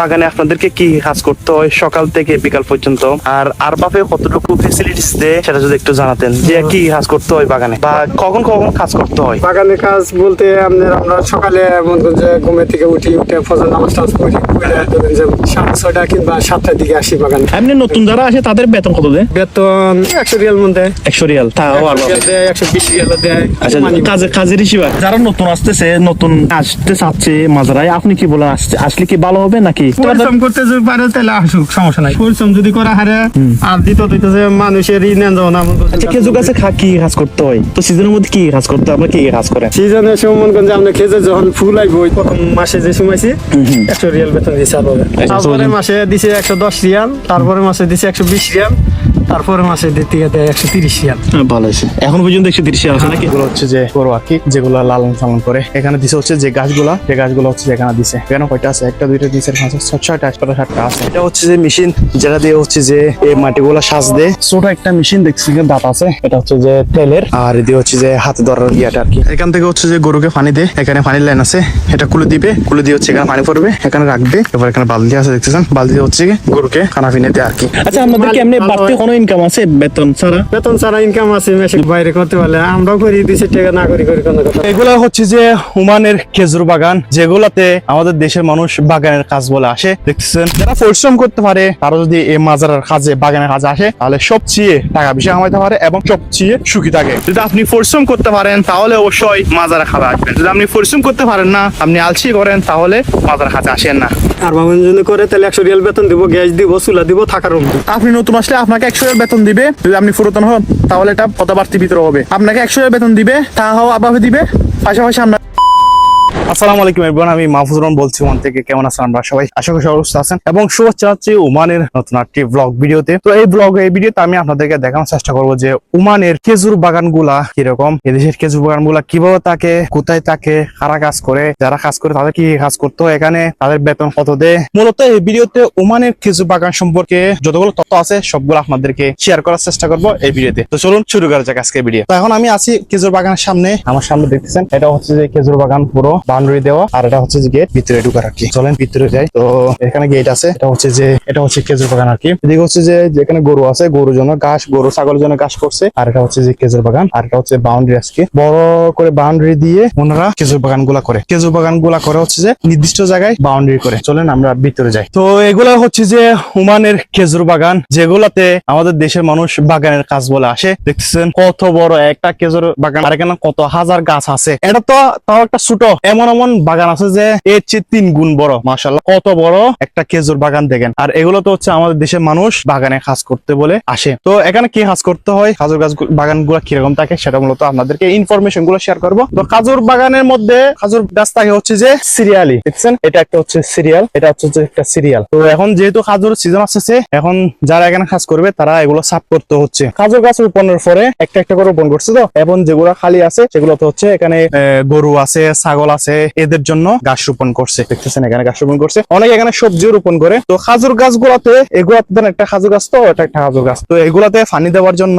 বাগানে আপনাদেরকে কি কাজ করতে হয় সকাল থেকে বিকাল পর্যন্ত? আর আর বাপে কতটুকু ফেসিলিটিস দেয় সেটা যদি একটু জানাতেন যে কি কাজ করতে হয় বাগানে বা কখন কখন কাজ করতে হয়? বাগানের কাজ বলতে আমরা সকালে মনে করেন যে ঘুমের থেকে উঠি উঠে ফজর নামাজ পড়ি যে সাড়ে ছয়টা কিংবা সাতটার দিকে আসি বাগানে। এমনি নতুন যারা আসে তাদের বেতন কত দেয়? বেতন একশো রিয়াল মধ্যে একশো রিয়াল তাও আর একশো দেয় একশো বিশ রিয়াল দেয়। আচ্ছা কাজের কাজের হিসেবে যারা নতুন আসতেছে নতুন আসতে চাচ্ছে মাঝরায় আপনি কি বলেন আসছে আসলে কি ভালো হবে নাকি পরিশ্রম করতে যদি পারে তাহলে আসুক সমস্যা নাই। পরিশ্রম যদি করা হারে আর দ্বিতীয়ত হইতেছে মানুষের ঋণ যাও না আচ্ছা খেজুর গাছে খা- কি কাজ করতে হয়? তো সিজনের মধ্যে কি কাজ করতে হয়? আপনারা কি কাজ করে? সিজনের সময় মনে করেন যে আমরা খেজে যখন ফুল আইব ওই প্রথম মাসে যে সময়ছি একশো রিয়াল বেতন হবে। আচ্ছা, তারপরে মাসে দিছে একশো দশ রিয়াল তারপরে মাসে দিছে একশো বিশ রিয়াল। তারপরে মাসে দিতে দেয় একশো তিরিশ রিয়াল হ্যাঁ, ভালো আছে এখন পর্যন্ত একশো তিরিশ আছে নাকি? এগুলো হচ্ছে যে গরু আর কি যেগুলো লালন পালন করে। এখানে দিছে হচ্ছে যে গাছগুলা যে গাছগুলো হচ্ছে যেখানে দিছে। এখানে কয়টা আছে? একটা দুইটা তিন চার পাঁচ ছয় ছয়টা আটটা সাতটা আছে। এটা হচ্ছে যে মেশিন যেটা দিয়ে হচ্ছে যে এই মাটিগুলো সাজ দেয় ছোট একটা মেশিন দেখছি এখানে দাঁত আছে। এটা হচ্ছে যে তেলের। আর এদিকে হচ্ছে যে হাতে ধরার ইয়েটা আর কি। এখান থেকে হচ্ছে যে গরুকে পানি দেয় এখানে পানির লাইন আছে। এটা খুলে দিবে। খুলে দিয়ে হচ্ছে এখানে পানি পড়বে। এখানে রাখবে। এবার এখানে বালতি আছে দেখতেছেন? বালতি হচ্ছে গরুকে খানা পিনে দেয় আর কি। আচ্ছা আপনাদের কি এমনি ভালো বাড়তি। কোনো ইনকাম আছে বেতন ছাড়া? বেতন ছাড়া ইনকাম আছে মেশিন বাইরে করতে পারলে আমরাও করি দিছে টাকা না করি করি কোনো কথা। এগুলো হচ্ছে যে হুমানের খেজুর বাগান যেগুলাতে আমাদের দেশের মানুষ বাগানের কাজ বলে আসে দেখতেছেন? যারা পরিশ্রম করতে পারে তারা যদি এই মাজারের কাজে বাগানের কাজে আসে তাহলে সবচেয়ে টাকা বেশি কামাইতে পারে এবং সবচেয়ে সুখী থাকে। যদি আপনি পরিশ্রম করতে পারেন তাহলে অবশ্যই মাজারে খাবে আসবেন। যদি আপনি পরিশ্রম করতে পারেন না আপনি আলসি করেন তাহলে মাজার কাছে আসেন না। আর বাবন যদি করে তাহলে একশো রিয়াল বেতন দিব গ্যাস দিব চুলা দিব থাকার রুম আপনি নতুন আসলে আপনাকে একশো বেতন দিবে। যদি আপনি পুরাতন হন, তাহলে এটা পদাবার্তি ভিতরে হবে। আপনাকে একশো বেতন দিবে তাহাও আবার দিবে। পাশাপাশি আমরা আসসালামু আলাইকুম এবার আমি মাহফুজ রহমান বলছি ওমান থেকে। কেমন আছেন আমরা সবাই? আশা করি সুস্থ আছেন। এবং শুভেচ্ছা হচ্ছে ওমানের নতুন একটি ব্লগ ভিডিওতে। তো এই ব্লগ এই ভিডিওতে আমি আপনাদেরকে দেখানোর চেষ্টা করব যে ওমানের খেজুর বাগানগুলা কীরকম, এদেশের খেজুর বাগানগুলা কীভাবে থাকে, কোথায় থাকে, কারা কাজ করে, যারা কাজ করে তাদের কি কি কাজ করতো এখানে, তাদের বেতন কত দেয়। মূলত এই ভিডিওতে ওমানের খেজুর বাগান সম্পর্কে যতগুলো তথ্য আছে, সবগুলো আপনাদেরকে শেয়ার করার চেষ্টা করব এই ভিডিওতে। তো চলুন শুরু করা যাক আজকে ভিডিও। তো এখন আমি আছি খেজুর বাগানের সামনে। আমার সামনে দেখতেছেন, এটা হচ্ছে যে খেজুর বাগান পুরো। বাউন্ডারি দেওয়া, আর এটা হচ্ছে যে গেট ভিতরে ঢুকার আর কি। চলেন ভিতরে যাই। তো এখানে গেট আছে, এটা হচ্ছে যে, এটা হচ্ছে খেজুর বাগান আর কি। এদিকে হচ্ছে যে, যেখানে গরু আছে, গরুর জন্য ঘাস, গরু ছাগলের জন্য ঘাস করছে, আর এটা হচ্ছে যে খেজুর বাগান, আর এটা হচ্ছে বাউন্ডারি আজকে। বড় করে বাউন্ডারি দিয়ে ওনারা খেজুর বাগানগুলা করে। খেজুর বাগানগুলা করে হচ্ছে যে, নির্দিষ্ট জায়গায় বাউন্ডারি করে। চলেন আমরা ভিতরে যাই। তো এগুলা হচ্ছে যে হুমানের খেজুর বাগান, যেগুলাতে আমাদের দেশের মানুষ বাগানের কাজ বলে আসে। দেখতেছেন কত বড় একটা খেজুর বাগান, আর এখানে কত হাজার গাছ আছে। এটা তো তাও একটা ছোট, এমন এমন এমন বাগান আছে যে এর চেয়ে তিন গুণ বড় মাসাল্লাহ কত বড়? একটা খেজুর বাগান দেখেন। আর এগুলো তো হচ্ছে আমাদের দেশের মানুষ বাগানে কাজ করতে বলে আসে। তো এখানে কি কাজ করতে হয়? খাজুর গাছ বাগানগুলা কীরকম থাকে সেটা মূলত আপনাদেরকে ইনফরমেশনগুলো শেয়ার করব। তো খাজুর বাগানের মধ্যে খাজুর গাছ থাকে হচ্ছে যে সিরিয়ালি, দেখছেন? এটা একটা হচ্ছে সিরিয়াল, এটা হচ্ছে যে একটা সিরিয়াল। তো এখন যেহেতু খাজুর সিজন আসছে এখন যারা এখানে কাজ করবে তারা এগুলো সাফ করতে হচ্ছে। খাজুর গাছ রোপণের পরে একটা একটা করে রোপণ করছে তো? এবং যেগুলো খালি আছে সেগুলো তো হচ্ছে এখানে গরু আছে, ছাগল আছে এদের জন্য গাছ রোপণ করছে, দেখতেছেন এখানে গাছ রোপণ করছে। অনেকে এখানে সবজিও রোপণ করে। তো খাজুর গাছগুলোতে এগুলাতে একটা খাজুর গাছ তো, এটা একটা খাজুর গাছ। তো এগুলাতে পানি দেওয়ার জন্য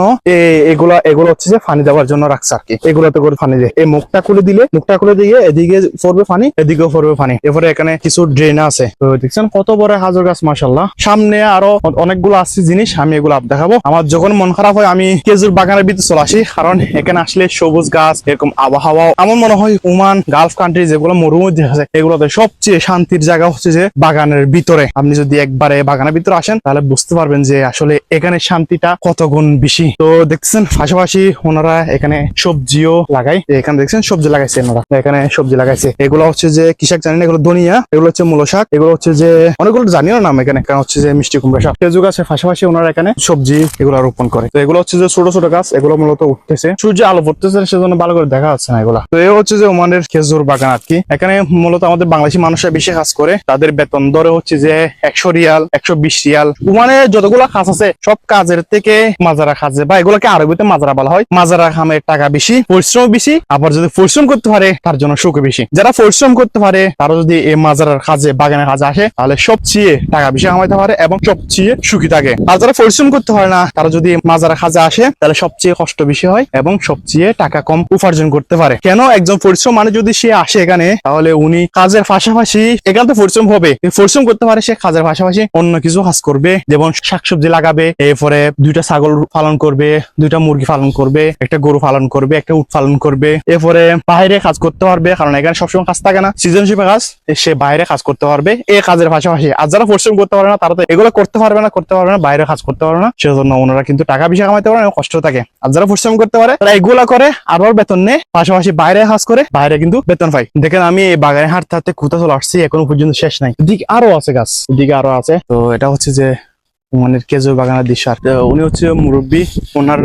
এগুলা, এগুলো হচ্ছে যে পানি দেওয়ার জন্য রাখছে আর কি। এগুলাতে করে পানি দেয়। এই মুখটা খুলে দিলে, মুখটা খুলে দিয়ে এদিকে পড়বে পানি, এদিকেও পড়বে পানি। এরপরে এখানে কিছু ড্রেন আছে। তো দেখছেন কত বড় খাজুর গাছ মাসাল্লাহ সামনে আরও অনেকগুলো আছে জিনিস, আমি এগুলো আপ দেখাবো। আমার যখন মন খারাপ হয়, আমি খেজুর বাগানের ভিতরে চলে আসি। কারণ এখানে আসলে সবুজ গাছ, এরকম আবহাওয়া আমার মনে হয় ওমান গালফ কান্ট্রি যেগুলো মরুমধ্যে আছে, এগুলোতে সবচেয়ে শান্তির জায়গা হচ্ছে যে বাগানের ভিতরে। আপনি যদি একবারে বাগানের ভিতরে আসেন, তাহলে বুঝতে পারবেন যে আসলে এখানে শান্তিটা কত গুণ বেশি। তো দেখছেন, পাশাপাশি ওনারা এখানে সবজিও লাগাই এখানে দেখছেন, সবজি লাগাইছে ওনারা। এখানে সবজি লাগাইছে। এগুলো হচ্ছে যে, কৃষক জানেন এগুলো ধনিয়া, এগুলো হচ্ছে মূল শাক, এগুলো হচ্ছে যে, অনেকগুলো জানিও নাম এখানে, কারণ হচ্ছে যে মিষ্টি কুমড়া শাক। খেজুর গাছের পাশাপাশি ওনারা এখানে সবজি এগুলো রোপণ করে। তো এগুলো হচ্ছে যে ছোট ছোট গাছ, এগুলো মূলত উঠতেছে। সূর্য আলো পড়তেছে, সেজন্য ভালো করে দেখা যাচ্ছে না এগুলা। তো এ হচ্ছে যে ওমানের খেজুর বাগান আর কি এখানে মূলত আমাদের বাংলাদেশি মানুষরা বেশি কাজ করে। তাদের বেতন দরে হচ্ছে যে একশো রিয়াল, একশো বিশ রিয়াল। ওমানে যতগুলো কাজ আছে, সব কাজের থেকে মাজারা কাজে বা এগুলোকে আরবিতে মাজারা বলা হয়। মাজারা খামের টাকা বেশি, পরিশ্রম বেশি। আবার যদি পরিশ্রম করতে পারে, তার জন্য সুখ বেশি। যারা পরিশ্রম করতে পারে, তারা যদি এই মাজারার কাজে, বাগানের কাজে আসে, তাহলে সবচেয়ে টাকা বেশি কামাইতে পারে এবং সবচেয়ে সুখী থাকে। আর যারা পরিশ্রম করতে পারে না, তারা যদি মাজারা কাজে আসে, তাহলে সবচেয়ে কষ্ট বেশি হয় এবং সবচেয়ে টাকা কম উপার্জন করতে পারে। কেন একজন পরিশ্রম মানে যদি সে আসে এখানে, তাহলে উনি কাজের পাশাপাশি এখানে তো পরিশ্রম হবে। পরিশ্রম করতে পারে সে কাজের পাশাপাশি অন্য কিছু কাজ করবে, যেমন শাকসবজি লাগাবে, এরপরে দুইটা ছাগল পালন করবে, দুইটা মুরগি পালন করবে, একটা গরু পালন করবে, একটা উট পালন করবে। এরপরে বাইরে কাজ করতে পারবে, কারণ এখানে সবসময় কাজ থাকে না। সিজন হিসেবে কাজ সে বাইরে কাজ করতে পারবে এই কাজের পাশাপাশি। আর যারা পরিশ্রম করতে পারে না, তারা তো এগুলো করতে পারবে না, করতে পারবে না, বাইরে কাজ করতে পারবে না। সেজন্য ওনারা কিন্তু টাকা পয়সা কামাইতে পারে কষ্ট থাকে। আর যারা পরিশ্রম করতে পারে, তারা এগুলা করে, আবার বেতন নেয়, পাশাপাশি বাইরে কাজ করে, বাইরে কিন্তু বেতন পাই দেখেন আমি এই বাগানে হাঁটতে হাঁটতে কোথা চলে আসছি, এখনও পর্যন্ত শেষ নাই। এদিকে আরও আছে গাছ, এদিকে আরও আছে। তো এটা হচ্ছে যে মানে কেজুর বাগানের দৃশ্য আর উনি হচ্ছে মুরব্বী। ওনার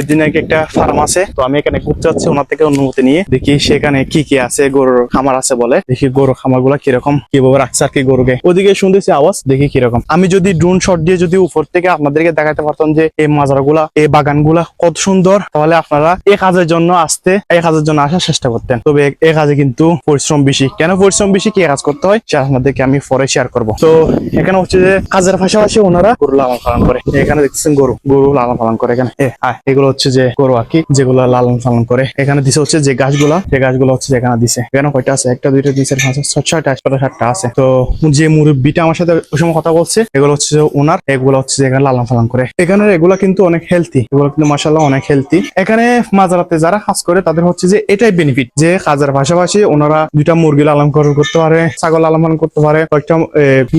এদিন নাকি একটা ফার্ম আছে, তো আমি এখানে ঘুরতে যাচ্ছি, ওনার থেকে অনুমতি নিয়ে। দেখি সেখানে কি কি আছে, গরুর খামার আছে বলে। দেখি গরুর খামারগুলা কীরকম, কীভাবে রাখছে আর কি গরুকে। ওদিকে শুনতেছি আওয়াজ, দেখি কীরকম। আমি যদি ড্রোন শট দিয়ে যদি উপর থেকে আপনাদেরকে দেখাতে পারতাম যে এই মাজারা গুলা এই বাগানগুলা কত সুন্দর, তাহলে আপনারা এই কাজের জন্য আসতে এই কাজের জন্য আসার চেষ্টা করতেন। তবে এই কাজে কিন্তু পরিশ্রম বেশি। কেন পরিশ্রম বেশি, কি কাজ করতে হয় সে আপনাদেরকে আমি পরে শেয়ার করব। তো এখানে হচ্ছে যে কাজের পাশাপাশি ওনারা গরু লালন পালন করে। এখানে দেখতেছেন গরু গরু লালন পালন করে এখানে। এগুলো হচ্ছে যে গরু আর কি, যেগুলো লালন পালন করে। এখানে দিছে হচ্ছে যে গাছগুলা, যে গাছগুলো হচ্ছে এখানে দিছে। এখানে কয়টা আছে? একটা, দুইটা, তিন, চার, পাঁচ, ছয়, ছয়টা ছয়টা সাতটা আছে। তো যে মুরব্বিটা আমার সাথে ওই সময় কথা বলছে, এগুলো হচ্ছে যে ওনার, এগুলো হচ্ছে যে এখানে লালন পালন করে। এখানে এগুলা কিন্তু অনেক হেলথি এগুলো কিন্তু মাসাল্লাহ অনেক হেলদি এখানে মাজারাতে যারা কাজ করে, তাদের হচ্ছে যে এটাই বেনিফিট যে কাজের পাশাপাশি ওনারা দুইটা মুরগি লালন করতে পারে, ছাগল লালন পালন করতে পারে, কয়েকটা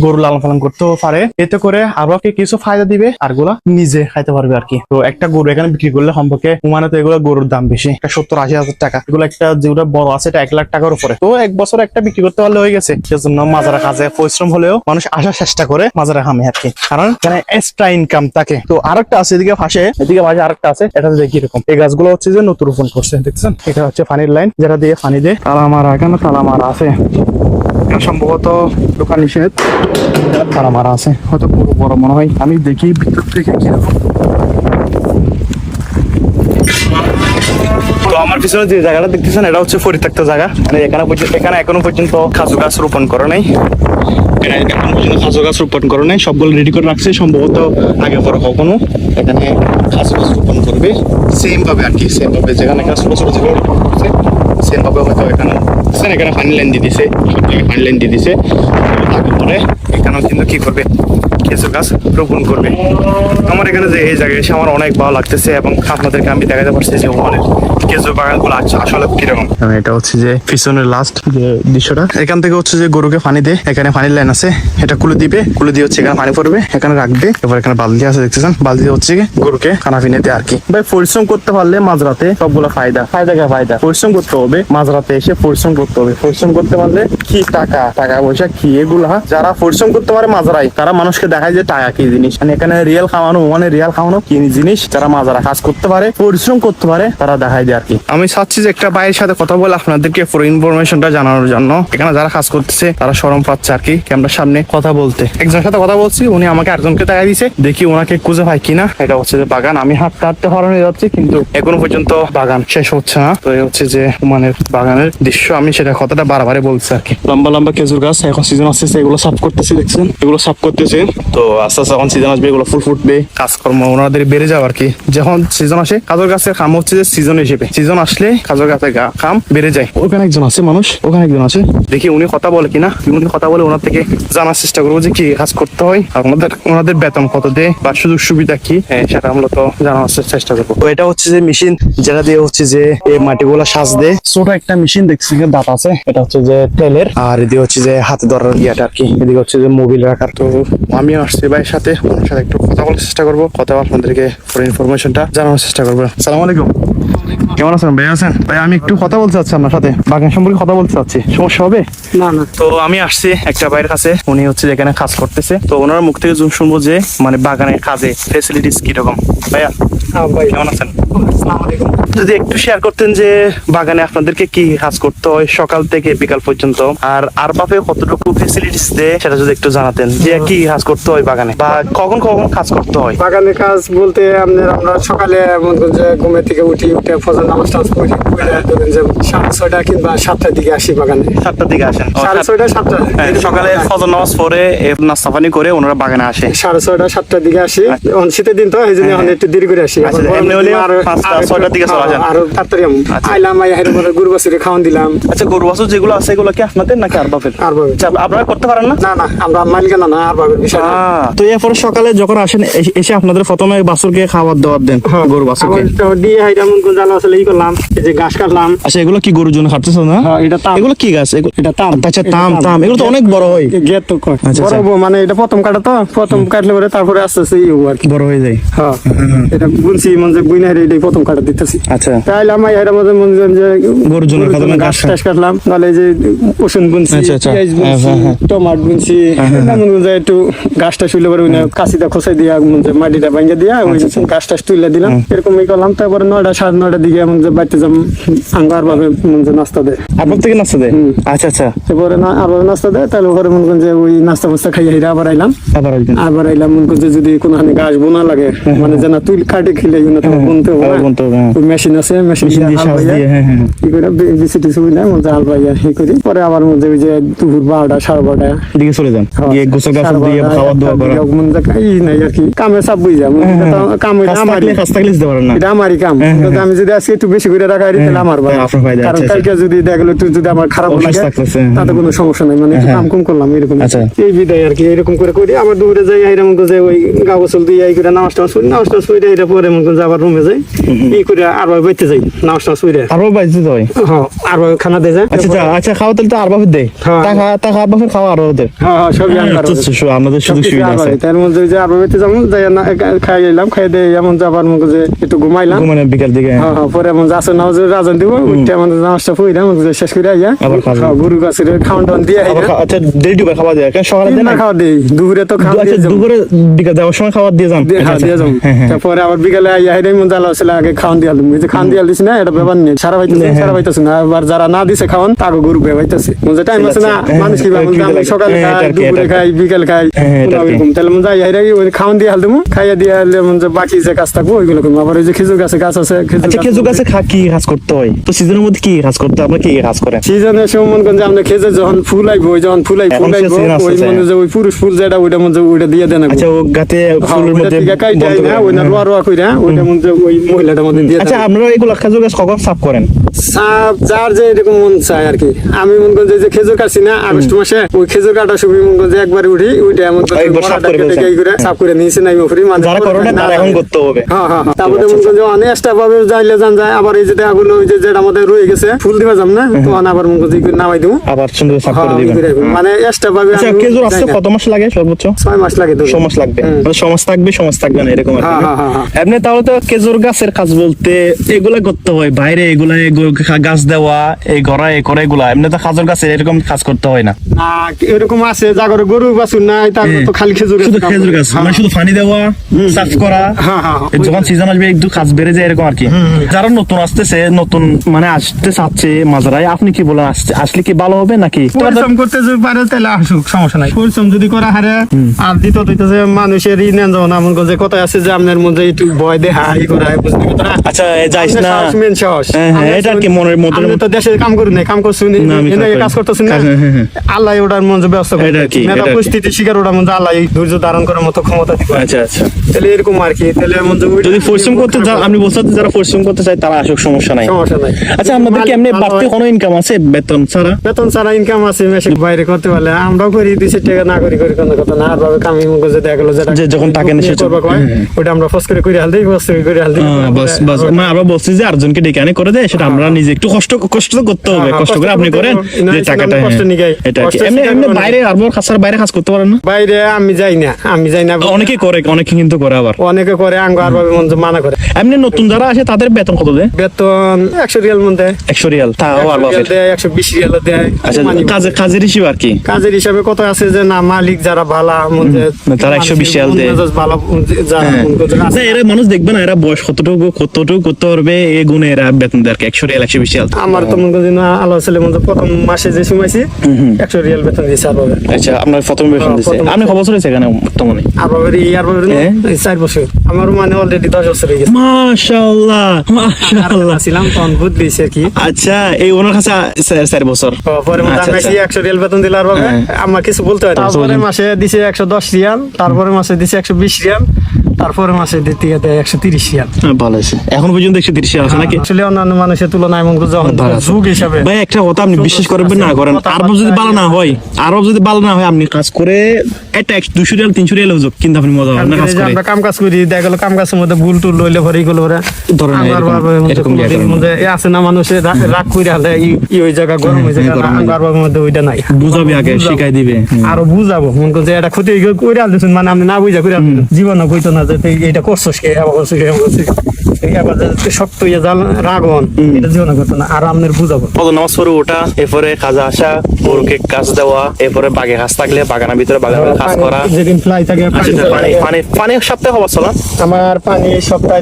গরু লালন পালন করতেও পারে। এতে করে আরও কি কিছু ফায়দা দিবে আরগুলা নিজে খাইতে পারবে আর কি। তো একটা গরু এখানে বিক্রি করলে সম্পর্কে মানে তো এগুলো গরুর দাম বেশি। একটা সত্তর আশি হাজার টাকা। এগুলো একটা যেগুলো বড় আছে, এটা এক লাখ টাকার উপরে। তো এক বছর একটা বিক্রি করতে পারলে হয়ে গেছে। সেজন্য মাজারা কাজে পরিশ্রম হলেও মানুষ আসার চেষ্টা করে মাজারা খামে আর কি। কারণ এখানে এক্সট্রা ইনকাম থাকে। তো আরেকটা আছে এদিকে পাশে এদিকে পাশে আরেকটা আছে, এটা দেখি এরকম এই গাছগুলো হচ্ছে যে নতুন রোপণ করছে, দেখছেন? এটা হচ্ছে পানির লাইন যেটা দিয়ে পানি দিয়ে তালা মারা, এখানে তালা মারা আছে। এটা সম্ভবত দোকান নিষেধ। তালা মারা আছে, হয়তো পুরো বড় মনে হয়। আমি দেখি ভিতর থেকে কীরকম। আমার পিছনে যে জায়গাটা দেখতেছেন, এটা হচ্ছে পরিত্যক্ত জায়গা। মানে এখানে পর্যন্ত এখানে এখনও পর্যন্ত খাজু গাছ রোপণ করে নাই। এখানে এখনও পর্যন্ত খাজু গাছ রোপণ করে নাই। সবগুলো রেডি করে রাখছে। সম্ভবত আগে পরে কখনো এখানে গাছ রোপণ করবে। আর কি যেখানে ছোট ছোট করছে হয়তো এখানে বুঝছেন, এখানে পানি লাইন দিয়ে দিছে পানি লাইন দিয়ে দিছে আগে এখানেও কিন্তু কি করবে? কিছু গাছ রোপণ করবে। আমার এখানে যে এই জায়গায় এসে আমার অনেক ভালো লাগতেছে এবং আপনাদেরকে আমি দেখাতে পারছি যে অনেক কেঁচো বাগানগুলো আসলে কীরকম। এটা হচ্ছে যে পিছনের লাস্ট যে দৃশ্যটা, এখান থেকে হচ্ছে যে গরুকে পানি দেয় এখানে পানির লাইন আছে। এটা খুলে দিবে খুলে দিয়ে হচ্ছে এখানে পানি পড়বে, এখানে রাখবে। এবার এখানে বালতি আছে, দেখতেছেন? বালতি হচ্ছে গরুকে খানা পিনে দেয় আর কি। ভাই, পরিশ্রম করতে পারলে মাঝরাতে সবগুলো ফায়দা। ফায়দা কে ফায়দা? পরিশ্রম করতে হবে, মাঝরাতে এসে পরিশ্রম করতে হবে। পরিশ্রম করতে পারলে কি টাকা টাকা পয়সা, কি এগুলা? যারা পরিশ্রম করতে পারে মাঝরাই, তারা মানুষকে দেখায় যে টাকা কি জিনিস। মানে এখানে রিয়েল খাওয়ানো মানে রিয়েল খাওয়ানো কি জিনিস, যারা মাজারা কাজ করতে পারে, পরিশ্রম করতে পারে, তারা দেখায় দেয় আর কি। আমি চাচ্ছি যে একটা ভাইয়ের সাথে কথা বলে আপনাদেরকে পুরো ইনফরমেশনটা জানানোর জন্য। এখানে যারা কাজ করতেছে, তারা শরম পাচ্ছে আর কি, ক্যামেরার সামনে কথা বলতে। একজনের সাথে কথা বলছি, উনি আমাকে একজনকে দেখা দিছে। দেখি ওনাকে খুঁজে পাই কিনা। এটা হচ্ছে যে বাগান। আমি হাঁটতে হাঁটতে হরণে যাচ্ছি, কিন্তু এখনও পর্যন্ত বাগান শেষ হচ্ছে না। তো হচ্ছে যে উমানের বাগানের দৃশ্য। আমি সেটা কথাটা বারবারে বলছি আর কি। লম্বা লম্বা খেজুর গাছ, এখন সিজন আসছে এগুলো সাফ করতেছে, দেখছেন? এগুলো সাফ করতেছে। তো আস্তে আস্তে যখন সিজন আসবে এগুলো ফুল ফুটবে। কাজকর্ম ওনাদের বেড়ে যাবে আর কি? যখন সিজন আসে কাজর গাছের খাম হচ্ছে যে সিজন হিসেবে। সিজন আসলে কাজর গাছের খাম বেড়ে যায়। ওখানে একজন আছে মানুষ ওখানে একজন আছে। দেখি উনি কথা বলে কিনা। উনি কথা বলে ওনার থেকে জানার চেষ্টা করব যে কি কাজ করতে হয়। আর ওনাদের ওনাদের বেতন কত দেয় বা সুযোগ সুবিধা কি? হ্যাঁ, সেটা আমরা তো জানার চেষ্টা করব। তো এটা হচ্ছে যে মেশিন যেটা দিয়ে হচ্ছে যে এই মাটিগুলা সাজ দেয় ছোট একটা মেশিন দেখছি যে দাঁত আছে এটা হচ্ছে যে তেলের। আর এদিকে হচ্ছে যে হাতে ধরার ইয়েটা আর কি। এদিকে হচ্ছে যে মোবিল রাখার তো আমি আসছি ভাইয়ের সাথে। ওনার সাথে একটু কথা বলার চেষ্টা করব, কথা আপনাদেরকে পুরো ইনফরমেশনটা জানানোর চেষ্টা করব। সালাম আলাইকুম। কেমন আছেন ভাই? আছেন? ভাই আমি একটু কথা বলতে চাচ্ছি আপনার সাথে। বাগান সম্পর্কে কথা বলতে চাচ্ছি। সমস্যা হবে? না না। তো আমি আসছি একটা ভাইয়ের কাছে। উনি হচ্ছে যেখানে কাজ করতেছে। তো ওনার মুখ থেকে শুনব যে মানে বাগানের কাজে ফেসিলিটিস কীরকম। ভাইয়া হ্যাঁ ভাই। কেমন আছেন? যদি একটু শেয়ার করতেন যে বাগানে আপনাদেরকে কি কাজ করতে হয় সকাল থেকে বিকাল পর্যন্ত? আর আর বাপে কতটুকু ফেসিলিটিস দেয় সেটা যদি একটু জানাতেন। যে কি কাজ করতে হয় বাগানে? বা কখন কখন কাজ করতে হয়? বাগানের কাজ বলতে আপনার আমরা সকালে মনে যে ঘুমের থেকে উঠি উঠে ফজর নামাজ ধরেন যে সাড়ে ছয়টা কিংবা সাতটার দিকে আসি বাগানে। সাতটার দিকে আসেন। সাড়ে ছয়টা সাতটা। হ্যাঁ, সকালে ফজর নামাজ এ, নাস্তা পানি করে ওনারা বাগানে আসে। সাড়ে ছয়টা সাতটার দিকে আসি। এখন শীতের দিন তো এই জন্য এখন একটু দেরি করে আসি। আচ্ছা, ছয়টার দিকে চলে আসেন। হ্যাঁ, আরও তাড়াতাড়ি আচ্ছা। আইলাম আই হেরে পরে গরু বাছুরে খাওয়ান দিলাম। আচ্ছা গরু বাছুর যেগুলো আছে এগুলো কি আপনাদের নাকি আর বাপের? আর আচ্ছা, আপনারা করতে পারেন না? না না আমরা মালিকানা না আর ভাবে বিষয় না। তো এরপরে সকালে যখন আসেন এসে- এসে আপনাদের প্রথমে বাছুরকে খাবার দাবার দেন গরু বাছুরকে। দিয়ে হাইটা মন জ্বালা আসলে ই করলাম এই যে ঘাস কাটলাম। আচ্ছা এগুলো কি গরুর জন্য খাটতেছ না? হ্যাঁ, এটা তাম। এগুলো কি গাছ? এটা তাম। আচ্ছা তাম তাম। এগুলো তো অনেক বড় হয়। তো কয়। আচ্ছা, বড় আচ্ছা। মানে এটা প্রথম কাটা তো? প্রথম কাটলে পরে তারপরে আস্তে আস্তে আর কি। বড় হয়ে যায়। হ্যাঁ। এটা বুনছি মনে বুইনা প্রথম কাটা দিতেছি। আচ্ছা। তাইলে আমার এর মধ্যে মনে যে গরুর জন্য ঘাস ঘাস টাস কাটলাম। যে রসুন বুনছি আচ্ছা, আচ্ছা। পেঁয়াজ হ্যাঁ, বুনছি হ্যাঁ। টমাট বুনছি মনে যে একটু ঘাসটা শুইলে পরে ওইনা কাশিটা খোসাই দিয়া মনে মাটিটা ভাঙ্গে দিয়া ওই ঘাস টাস তুলে দিলাম। এরকম ই করলাম। তারপরে নয়টা সাড়ে নয়টার দিকে মনে যে বাড়িতে যাম আঙ্গার ভাবে মনে যে নাস্তা দেয়। আপনার থেকে নাস্তা দেয়? আচ্ছা আচ্ছা। তারপরে না আবার নাস্তা দেয় তাহলে ওখানে মনে করেন যে ওই নাস্তা ফাস্তা খাইয়া হিরা আবার আইলাম। আবার একদিন আবার আইলাম মনে করছে যদি কোনখানে গাছ বোনা লাগে মানে যেন তুই কাটে খেলে না তোমার বুনতে হবে আবার না। বুনতে হ্যাঁ। ওই মেশিন আছে মেশিন দিয়ে হাল হ্যাঁ হ্যাঁ কি করে বিসি টিসি বুঝলে মধ্যে হাল বাইয়া ই করি। পরে আবার মধ্যে ওই যে দুপুর বারোটা সাড়ে বারোটা। দিকে চলে যান। গিয়ে গোসল গাছ দিয়ে খাওয়া দাওয়া করা। ই নাই আর কি। কামে চাপ বুঝ যা কাম আমারই। না। কাম। আমি যদি আজকে একটু বেশি করে রাখা আমার ভালো। হ্যাঁ, আপনার ফায়দা, কারণ আচ্ছা, কালকে যদি দেখা গেলো একটু যদি আমার খারাপ লাগে তাতে কোনো সমস্যা নাই। মানে কাম কম করলাম এরকম। আচ্ছা। এই বিদায় আর কি এরকম করে করি আবার দুপুরে যাই এরকম করে যাই ওই দিয়ে এই করে নামাজ টামাজ করি নামাজ টামাজ করে এটা পরে আবার রুমে যাই এই করে আর বাইতে যাই নামাজ টামাজ করে আরও বাইতে তো হয়? হ্যাঁ আর খানা দিয়ে যায়। আচ্ছা আচ্ছা, আচ্ছা খাওয়া তাহলে তো আর বাপের দেয়। হ্যাঁ। টাকা টাকা আর বাপের খাওয়া আরও হ্যাঁ হ্যাঁ সবই আমাদের শুধু সুবিধা আছে। তার মধ্যে যে আর বাইতে যাব যাই না খাই এলাম খাই দিয়ে এমন যে আবার মনে যে একটু ঘুমাইলাম। বিকাল দিকে হ্যাঁ হ্যাঁ। পরে এমন যাচ্ছে নামাজ রাজন দিব ওইটা আমাদের নামাজটা না শেষ করে আইয়া হ্যাঁ, গরু গাছের খাওয়ান টাওয়ান দিয়ে আচ্ছা দেরি খাওয়া দেয় কেন সকালে তিনবার খাওয়া দেই দুপুরে তো খাওয়া আচ্ছা দিয়ে দুপুরে বিকাল দেওয়ার সময় খাবার দিয়ে যান। দিয়ে- আচ্ছা, হ্যাঁ, যাব। হ্যাঁ, হ্যাঁ। তারপরে আবার বিকালে আইয়া হেরে মন জ্বালা ছিল আগে খাওয়ান দিয়ে আলুম যে খাওয়ান দিয়ে আলিস না এটা ব্যাপার নেই সারা পাইতেছে হ্যাঁ। সারা পাইতেছে না। আবার যারা না দিছে খাওয়ান তাকে গরু বেবাইতেছে যে টাইম আছে না হ্যাঁ, মানুষ কি হ্যাঁ, খিদে সকালে হ্যাঁ, খাই দুপুরে খাই বিকাল খাই হ্যাঁ। তাহলে মন যাই হেরে খাওয়ান দিয়ে দেবো খাইয়া দিয়ে আলে মন যে বাকি যে কাজ থাকব ওইগুলো আবার ওই যে খেজুর গাছে গাছ আছে আচ্ছা খেজুর গাছে কি কাজ করতে হয়? তো সিজনের মধ্যে কি কাজ করতে হয়? কি কি কাজ করেন সিজনের সময় মনে করেন যে খেজুর যখন ফুল আইবো ওই যখন ফুল আই ফুল সে ওই মনে যে ওই পুরুষ ফুল যেটা ওইটা মনে ওইটা দিয়ে দেন আচ্ছা ও গাতে ফুলের মধ্যে কাইটা না ওই না রোয়া রোয়া কইরা ওইটা মনে ওই মহিলাটার মধ্যে দিয়ে আচ্ছা আপনারা এগুলো খেজুর গাছ কখন সাফ করেন? সাপ যার যে এরকম মন চায় আর কি আমি মনে যে- খেজুর কাটছি না আগস্ট মাসে ওই খেজুর কাটার সময় মনে যে একবার উঠি ওইটা এমন করে সাফ করে কেটে। কেটে নিয়েছে নাই মানে। করতে হবে। হ্যাঁ হ্যাঁ হ্যাঁ। তারপরে মনে করেন যে যাইলে যান যায় আবার এই যে দেখাগুলো ওই যে যেটা আমাদের রয়ে গেছে ফুল দিবা যাম না? তখন আবার মনে নামাই দেবো আবার সুন্দর সাফ হ্যাঁ, করে দিবেন। মানে এক্সট্রা ভাবে আচ্ছা আসতে কত মাস লাগে সর্বোচ্চ? ছয় মাস লাগে তো। সমাজ লাগবে। মানে সমাজ থাকবে সমাজ থাকবে না এরকম আর হ্যাঁ? হ্যাঁ। এমনি তাহলে তো খেজুর গাছের কাজ বলতে এগুলা করতে হয় বাইরে এগুলা গাছ দেওয়া এই গড়া এ করে এগুলা এমনি তো খাজুর গাছের এরকম কাজ করতে হয় না। না এরকম আছে জাগরে গরু বাছুর নাই তারপরে তো খালি খেজুর শুধু গাছ। খেজুর গাছ মানে শুধু পানি দেওয়া সাফ করা হ্যাঁ, হ্যাঁ, হ্যাঁ। যখন সিজন আসবে একটু কাজ বেড়ে যায় এরকম আর কি। যারা নতুন আসতেছে নতুন মানে আসতে চাচ্ছে মাঝরায় আপনি কি বলেন আসলে কি ভালো হবে নাকি? পরিশ্রম করতে যদি পারে তাহলে আসুক সমস্যা নাই। পরিশ্রম যদি করা হারে আর দ্বিতীয়ত হইতেছে মানুষের নেন যেমন এমন করে যে কথা আছে যে আপনার মধ্যে একটু ভয় দেখা ই করা বুঝতে আচ্ছা যাইস না। মেন সাহস। হ্যাঁ, হ্যাঁ, এটা কি মনের আপনি তো দেশে কাম করুন নাই কাম করছেন না, আমি কাজ করি। করতেছেন না? হ্যাঁ। আল্লাহ ওটার মধ্যে ব্যবস্থা এটা আর কি, মেধা। পরিস্থিতি শিকার ওটার মধ্যে আল্লাহ ধৈর্য ধারণ করার মতো ক্ষমতা দিবে আচ্ছা আচ্ছা। তাহলে এরকম আর কি তাহলে যদি পরিশ্রম করতে যা- আপনি বলতে যারা পরিশ্রম করতে চায় তারা আসুক সমস্যা নাই। সমস্যা নাই। আচ্ছা আপনাদের কি এমনি বাড়তি কোনো ইনকাম আছে? বেতন ছাড়া? বেতন ছাড়া ইনকাম আছে বাইরে করতে পারলে। আমরাও করি চার টাকা না করি করি কোনো কথা না। আর ভাবে কামি মুখ যে দেখা গেলো যে যখন টাকা নিয়ে করবা কয়, ওটা আমরা ফস করে করে ফস করে করে হ্যাঁ, বাস বাস। মানে আমরা বলছি যে আরেকজনকে ডেকে আনে করে দেয় সেটা আমরা নিজে একটু কষ্ট কষ্ট করতে হবে। হ্যাঁ, কষ্ট করে আপনি করেন যে টাকাটা কষ্ট হ্যাঁ, নিগাই। এটা। এমনি এমনি বাইরে আর খাসার বাইরে কাজ করতে পারেন না? বাইরে আমি যাই না আমি যাই না। অনেকে করে অনেকে কিন্তু করে আবার। অনেকে করে আঙ্গ আর ভাবে মন মানা করে। এমনি নতুন যারা আসে তাদের বেতন কত দেয়? বেতন একশো রিয়াল মধ্যে। একশো রিয়াল। তাও আর বাপের দেয় একশো বিশ রিয়াল দেয় আচ্ছা মানি কাজের হিসেবে আর কি? কাজের হিসাবে কত আছে যে না মালিক যারা ভালা না, তারা 120 রিয়াল দেয়। ভালো যারা হ্যাঁ। আছে। এরা মানুষ দেখবে না এরা বয়স কতটুকু কতটুকু করতে পারবে এই গুণে এরা বেতন দেয় আর কি একশো রিয়াল একশো বিশ রিয়াল। আমার তো মনে করি না আলো ছেলে মধ্যে প্রথম মাসে যে সময়ছি একশো রিয়াল বেতন দিয়েছে আর বাবা আচ্ছা আপনার প্রথম বেতন হ্যাঁ, প্রথম আপনি কত বছর। হয়েছে এখানে বর্তমানে? আর বাবার এই আর বাবার হ্যাঁ। চার বছর। আমার মানে অলরেডি দশ বছর হয়ে গেছে। মাশাআল্লাহ। মাশাআল্লাহ। ছিলাম তখন আর কি? আচ্ছা এই ওনার কাছে চার বছর। পরে মধ্যে আচ্ছা, আমি আচ্ছা। রিয়াল বেতন দিলে আর বাবা, হ্যাঁ। আমার কিছু বলতে হয় তারপরে মাসে দিছে একশো দশ রিয়াল তারপরে মাসে দিছে একশো বিশ রিয়াল তারপরে মাসে দিতে দেয় একশো তিরিশ রিয়াল। হ্যাঁ, ভালো আছে এখন পর্যন্ত একশো তিরিশ আছে নাকি? আসলে অন্যান্য মানুষের তুলনায় এবং যখন যুগ হিসাবে। ভাই একটা কথা আপনি বিশ্বাস করবেন না করেন। আরব যদি ভালো না হয় আরব যদি ভালো না হয় আপনি কাজ করে একটা একশো দুশো রিয়াল তিনশো রিয়াল হোক কিন্তু আপনি মজা পাবেন না কাজ যে করে। আমরা কাম কাজ করি দেখা গেলো কাম কাজের মধ্যে ভুল টুল লইলে ভরে এগুলো পরে ধরেন এরকম- আছে না রাগ ই- ওই জায়গা গরম হয়ে যায় গরম আঙ্গার বাবার মধ্যে ওইটা নাই। বুঝাবে আগে বুঝাবো। শিখাই দিবে। আরও বুঝাবো। মন করছে এটা ক্ষতি মানে আপনি না বুঝা করে জীবনে কইতো না যে এটা করছস কে এবার করছিস কে, এবার করছিস কে। এই আবার যে তুই শক্ত যাল রাগন এটা জীবনে করতো না। আর আপনার বুঝাবো। নামাজ পড়ে ওঠা এরপরে কাজে আসা গরুকে কাজ দেওয়া এরপরে বাগে ঘাস থাকলে বাগানের ভিতরে বাগানের কাজ করা। যেদিন ফ্লাই থাকে পানি আচ্ছা, পানি পানি পানি সপ্তাহে হবার চলা আমার পানি সপ্তাহে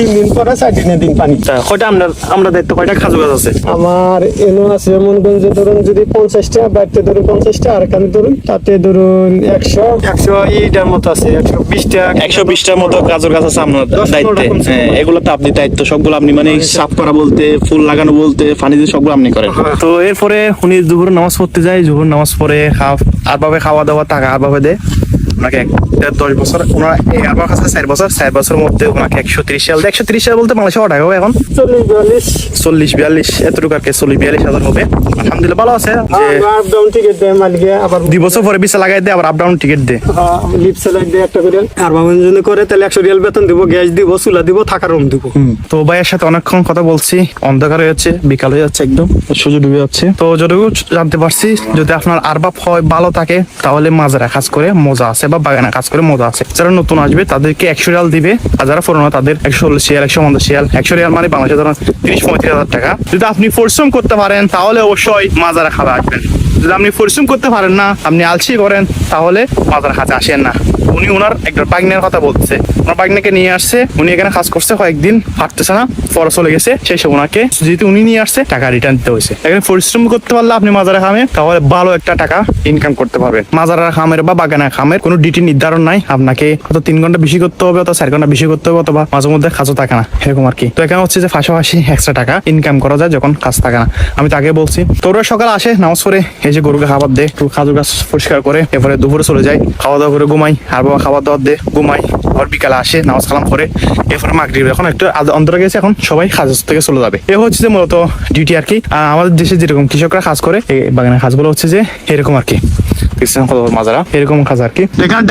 তিন দিন পরে চার দিনের দিন পানি। কয়টা আমরা আমরা দায়িত্ব কয়টা খাজু গাছ আছে। আমার এনো আছে মনগঞ্জে ধরুন যদি পঞ্চাশটা বাড়িতে ধরুন পঞ্চাশটা আর এখানে ধরুন তাতে ধরুন একশো। একশো এইটার মতো আছে একশো বিশটা। একশো বিশটার মতো কাজের কাজ আছে আপনার দায়িত্বে। হ্যাঁ এগুলো তো আপনি দায়িত্ব। সবগুলো আপনি মানে সাফ করা বলতে ফুল লাগানো বলতে পানি দিয়ে সবগুলো আপনি করেন। তো এরপরে উনি জুহুর নামাজ পড়তে যায় জুহুর নামাজ পড়ে খাওয়া আর ভাবে খাওয়া দাওয়া টাকা আর ভাবে দেয়। ওনাকে এক দেড় দশ বছর ওনার আমার কাছে চার বছর চার বছরের মধ্যে ওনাকে একশো তিরিশ সাল একশো তিরিশ সাল বলতে বাংলাদেশে টাকা হবে এখন। চল্লিশ বিয়াল্লিশ। চল্লিশ বিয়াল্লিশ এতটুকু আর কি চল্লিশ বিয়াল্লিশ হাজার হবে। আলহামদুলিল্লাহ ভালো আছে যে আপ টিকিট দেয় মালিকে আবার দুই বছর পরে বিসা লাগাই দেয় আবার আপ ডাউন টিকিট দেয়। লিপ স্যালাইড দেয় একটা করে। আর যদি করে তাহলে একশো রিয়াল বেতন দিব গ্যাস দিব চুলা দিব থাকার রুম দিব। তো ভাইয়ের সাথে অনেকক্ষণ কথা বলছি অন্ধকার হয়ে যাচ্ছে বিকাল হয়ে যাচ্ছে একদম সূর্য ডুবে যাচ্ছে। তো যতটুকু জানতে পারছি যদি আপনার আরবাব হয় ভালো থাকে তাহলে মাজারা কাজ করে মজা আছে বা বাগানে কাজ করে মজা আছে। যারা নতুন আসবে, তাদেরকে একশো রিয়াল দিবে। আর যারা পুরোনো, তাদের একশো শিয়াল, একশো পঞ্চাশ শিয়াল। একশো রিয়াল মানে বাংলাদেশে ধরুন তিরিশ, পঁয়ত্রিশ হাজার টাকা। যদি আপনি পরিশ্রম করতে পারেন, তাহলে অবশ্যই মাজারা খাবে আসবেন। যদি আপনি পরিশ্রম করতে পারেন না, আপনি আলসি করেন, তাহলে মাজার খাতে আসেন না। উনি ওনার একটা বাগনের কথা বলছে ওনার বাগনাকে নিয়ে আসছে, উনি এখানে কাজ করছে, কয়েকদিন হাঁটতেছে না, পরে চলে গেছে সব ওনাকে যেহেতু উনি নিয়ে আসছে, টাকা রিটার্ন দিতে হয়েছে। এখানে পরিশ্রম করতে পারলে আপনি মাজারে খামে, তাহলে ভালো একটা টাকা ইনকাম করতে পারবেন। মাজারা খামের বা বাগানা খামের কোনো ডিটি নির্ধারণ নাই, আপনাকে হয়তো তিন ঘণ্টা বেশি করতে হবে, অথবা চার ঘণ্টা বেশি করতে হবে, অথবা মাঝে মধ্যে কাজও থাকে না, এরকম আর কি। তো এখানে হচ্ছে যে পাশাপাশি এক্সট্রা টাকা ইনকাম করা যায় যখন কাজ থাকে না। আমি তাকে বলছি, তোরা সকাল আসে, নামাজ পড়ে, এই যে গরুকে খাবার দে খাজুর গাছ পরিষ্কার করে, এরপরে দুপুরে চলে যায় খাওয়া দাওয়া করে ঘুমাই, আর বাবা খাবার দাবার দে ঘুমাই আবার বিকালে আসে নামাজ কালাম করে এরপরে মাগরিব এখন একটু অন্তরে গেছে এখন সবাই কাজ থেকে চলে যাবে। এ হচ্ছে যে মূলত ডিউটি আর কি। আমাদের দেশে যেরকম কৃষকরা কাজ করে এই বাগানের কাজগুলো হচ্ছে যে এরকম আর কি। দেখছেন কত মাজারা? এরকম কাজ আর কি। এখানে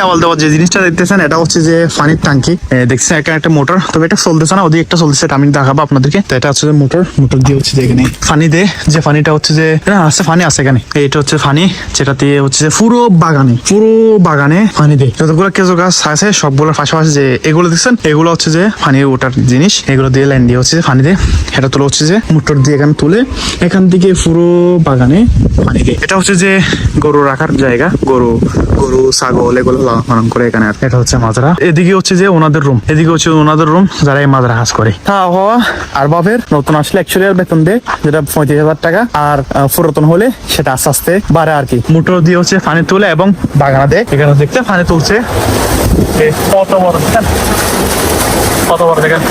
যে জিনিসটা দেখতেছেন এটা হচ্ছে যে পানির ট্যাঙ্কি। দেখছেন এখানে একটা মোটর তবে এটা চলতেছে না ওদিকে একটা চলতেছে আমি দেখাবো আপনাদেরকে। তো এটা হচ্ছে যে মোটর মোটর দিয়ে হচ্ছে যে এখানে পানি দে। যে পানিটা হচ্ছে যে না, আছে আছে এখানে। এটা হচ্ছে পানি যেটা দিয়ে হচ্ছে যে পুরো বাগানে পুরো বাগানে পানি দেয় যতগুলো কেঁচো গাছ আছে সবগুলোর পাশাপাশি যে এগুলো দেখছেন, এগুলো হচ্ছে যে পানির ওটার জিনিস। এগুলো দিয়ে লাইন দিয়ে হচ্ছে পানি দেয় এটা তুলে হচ্ছে যে মোটর দিয়ে এখানে তুলে এখান থেকে পুরো বাগানে পানি এটা হচ্ছে যে গরু রাখার জায়গা। গরু গরু, ছাগল এগুলো লালন করে এখানে এটা হচ্ছে মাজরা এদিকে হচ্ছে যে ওনাদের রুম এদিকে হচ্ছে ওনাদের রুম যারা এই মাজরা হাজ করে। তা হওয়া আর বাপের নতুন আসলে একশো আর বেতন দেয় যেটা পঁয়ত্রিশ হাজার টাকা আর পুরাতন হলে সেটা আস্তে আস্তে বাড়ে আর কি। মোটর দিয়ে হচ্ছে পানি তুলে এবং বাগানা দেয়। এখানে দেখতে পানি তুলছে। কত বড় কত বড় দেখেন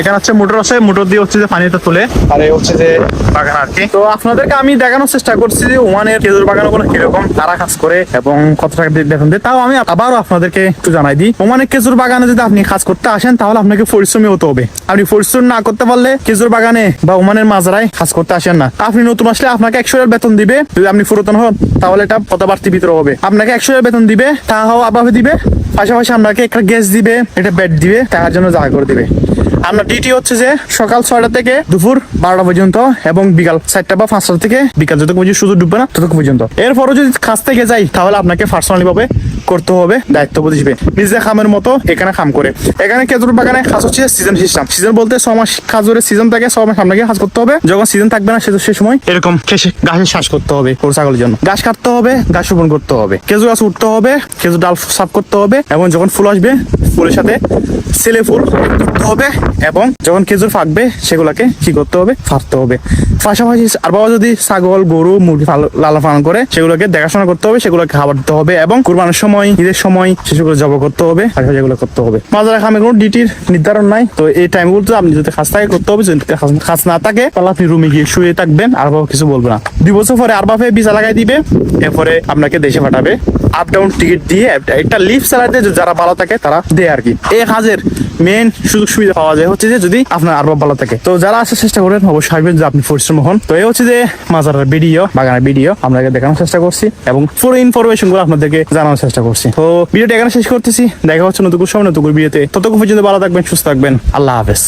এখানে হচ্ছে মোটর আছে মোটর দিয়ে হচ্ছে যে পানিটা তুলে আর এই হচ্ছে যে বাগান আর কি। তো আপনাদেরকে আমি দেখানোর চেষ্টা করছি যে ওমানের খেজুর বাগান ওগুলো কীরকম তারা কাজ করে এবং কত টাকা দিয়ে বেতন দেয় তাও আমি আবারও আপনাদেরকে একটু জানাই দিই। ওমানের খেজুর বাগানে যদি আপনি কাজ করতে আসেন তাহলে আপনাকে পরিশ্রমী হতে হবে। আপনি পরিশ্রম না করতে পারলে খেজুর বাগানে বা ওমানের মাজরায় কাজ করতে আসেন না। আপনি নতুন আসলে আপনাকে একশো বেতন দিবে। যদি আপনি পুরাতন হন তাহলে এটা বাড়তি ভিতরে হবে। আপনাকে একশো বেতন দিবে তা হওয়া আবার দিবে। পাশাপাশি আপনাকে একটা গ্যাস দিবে একটা বেড দিবে তার জন্য জায়গা করে দিবে। আপনার ডিউটি হচ্ছে যে সকাল ছয়টা থেকে দুপুর বারোটা পর্যন্ত এবং বিকাল চারটা বা পাঁচটা থেকে বিকাল যত পর্যন্ত সুযোগ ডুববে না, ততক্ষণ পর্যন্ত। এরপরও যদি কাজ থেকে যাই, তাহলে আপনাকে পার্সোনালি ভাবে করতে হবে, দায়িত্ব বুঝবে নিজে খামের মতো এখানে খাম করে। এখানে খেজুর বাগানে কাজ হচ্ছে সিজন সিস্টেম সিজন বলতে ছ মাস খাজুরের সিজন থাকে, ছ মাস আপনাকে কাজ করতে হবে। যখন সিজন থাকবে না, সে- সময় এরকম গাছের শ্বাস করতে হবে গরু, ছাগলের জন্য। গাছ কাটতে হবে, গাছ রোপণ করতে হবে। খেজুর গাছ উঠতে হবে, খেজুর ডাল সাফ করতে হবে এবং যখন ফুল আসবে, ফুলের সাথে ছেলে ফুল করতে হবে এবং যখন খেজুর ফাঁকবে, সেগুলোকে কি করতে হবে? ফাঁকতে হবে। পাশাপাশি আর বাবা যদি ছাগল, গরু, মুরগি লালন পালন করে, সেগুলোকে দেখাশোনা করতে হবে, সেগুলোকে খাবার দিতে হবে এবং কুরবানের সময়, ঈদের সময় সেগুলো জব করতে হবে পাশাপাশি এগুলো করতে হবে। মাজার খামে কোনো ডিটির নির্ধারণ নাই, তো এই টাইমগুলো আপনি যদি খাস থাকে, করতে হবে, যদি খাস- না থাকে, তাহলে আপনি রুমে গিয়ে শুয়ে থাকবেন আর বাবা কিছু বলবে না। দুই বছর পরে আর বাপে ভিসা লাগাই দিবে, এরপরে আপনাকে দেশে পাঠাবে। আপ ডাউন টিকিট দিয়ে একটা লিফট চালাতে যারা ভালো থাকে, তারা দেয় আর কি। এই কাজের মেন সুযোগ সুবিধা পাওয়া যায় হচ্ছে যে যদি আপনার আরবাব ভালো থাকে। তো যারা আসার চেষ্টা করেন, অবশ্যই আসবেন যে আপনি পরিশ্রম হন, তো এই হচ্ছে যে মাজারের ভিডিও বাগানের ভিডিও আপনাকে দেখানোর চেষ্টা করছি এবং পুরো ইনফরমেশনগুলো আপনাদেরকে জানানোর চেষ্টা করছি। তো ভিডিওটা এখানে শেষ করতেছি। দেখা হচ্ছে নতুন সময়, নতুন ভিডিওতে ততক্ষণ পর্যন্ত ভালো থাকবেন, সুস্থ থাকবেন। আল্লাহ হাফেজ।